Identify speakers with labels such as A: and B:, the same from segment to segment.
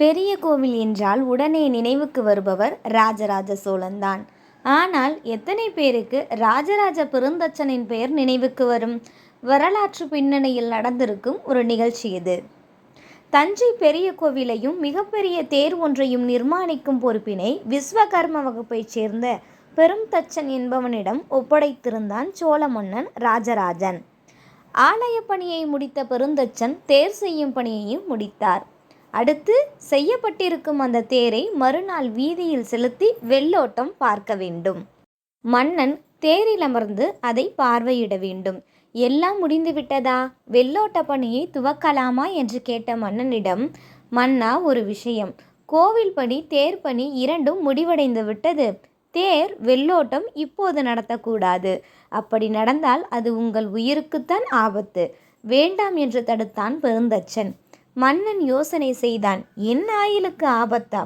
A: பெரிய கோவில் என்றால் உடனே நினைவுக்கு வருபவர் ராஜராஜ சோழன்தான். ஆனால் எத்தனை பேருக்கு ராஜராஜ பெருந்தச்சனின் பெயர் நினைவுக்கு வரும்? வரலாற்று பின்னணியில் நடந்திருக்கும் ஒரு நிகழ்ச்சி இது. தஞ்சை பெரிய கோவிலையும் மிகப்பெரிய தேர் ஒன்றையும் நிர்மாணிக்கும் பொறுப்பினை விஸ்வகர்ம வகுப்பைச் சேர்ந்த பெரும் தச்சன் என்பவனிடம் ஒப்படைத்திருந்தான் சோழ மன்னன் ராஜராஜன். ஆலய பணியை முடித்த பெருந்தச்சன் தேர் செய்யும் பணியையும் முடித்தார். அடுத்து செய்யப்பட்டிருக்கும் அந்த தேரை மறுநாள் வீதியில் செலுத்தி வெள்ளோட்டம் பார்க்க வேண்டும். மன்னன் தேரில் அமர்ந்து அதை பார்வையிட வேண்டும். எல்லாம் முடிந்து விட்டதா? வெள்ளோட்ட பணியை துவக்கலாமா? என்று கேட்ட மன்னனிடம் மன்னா ஒரு விஷயம். கோவில் பணி தேர் பணி இரண்டும் முடிவடைந்து விட்டது. தேர் வெள்ளோட்டம் இப்போது நடத்தக்கூடாது. அப்படி நடந்தால் அது உங்கள் உயிருக்குத்தான் ஆபத்து. வேண்டாம் என்று தடுத்தான் பெருந்தச்சன். மன்னன் யோசனை செய்தான் என் ஆயிலுக்கு ஆபத்தா?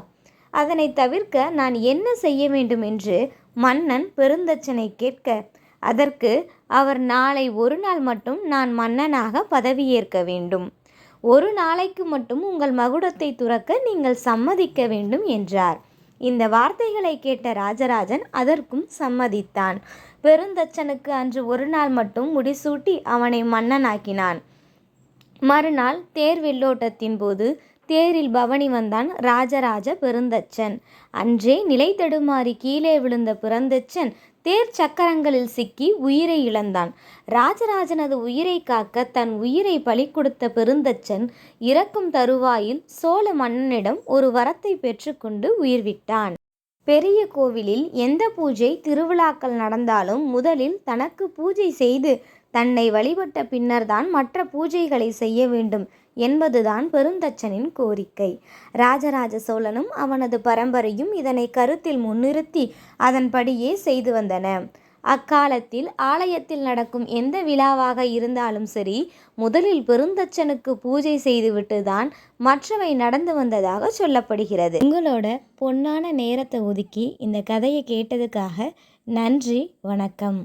A: அதனை தவிர்க்க நான் என்ன செய்ய வேண்டும்? என்று மன்னன் பெருந்தச்சனை கேட்க அதற்கு அவர் நாளை ஒரு நாள் மட்டும் நான் மன்னனாக பதவியேற்க வேண்டும். ஒரு நாளைக்கு மட்டும் உங்கள் மகுடத்தை துறக்க நீங்கள் சம்மதிக்க வேண்டும் என்றார். இந்த வார்த்தைகளை கேட்ட ராஜராஜன் அதற்கும் சம்மதித்தான். பெருந்தச்சனுக்கு அன்று ஒரு நாள் மட்டும் முடிசூட்டி அவனை மன்னனாக்கினான். மறுநாள் தேர் வெள்ளோட்டத்தின் போது தேரில் பவனி வந்தான் ராஜராஜ பெருந்தச்சன். அன்றே நிலை தடுமாறி கீழே விழுந்த பிறந்தச்சன் தேர் சக்கரங்களில் சிக்கி உயிரை இழந்தான். ராஜராஜனது உயிரை காக்க தன் உயிரை பலி கொடுத்த பெருந்தச்சன் இறக்கும் தருவாயில் சோழ மன்னனிடம் ஒரு வரத்தை பெற்றுக்கொண்டு உயிர் விட்டான் பெரிய கோவிலில் எந்த பூஜை திருவிழாக்கள் நடந்தாலும் முதலில் தனக்கு பூஜை செய்து தன்னை வழிபட்ட பின்னர்தான் மற்ற பூஜைகளை செய்ய வேண்டும் என்பதுதான் பெருந்தச்சனின் கோரிக்கை. ராஜராஜ சோழனும் அவனது பரம்பரையும் இதனை கருத்தில் முன்னிறுத்தி அதன்படியே செய்து வந்தன. அக்காலத்தில் ஆலயத்தில் நடக்கும் எந்த விழாவாக இருந்தாலும் சரி முதலில் பெருந்தச்சனுக்கு பூஜை செய்துவிட்டு தான் மற்றவை நடந்து வந்ததாக சொல்லப்படுகிறது. உங்களோட பொன்னான நேரத்தை ஒதுக்கி இந்த கதையை கேட்டதுக்காக நன்றி வணக்கம்.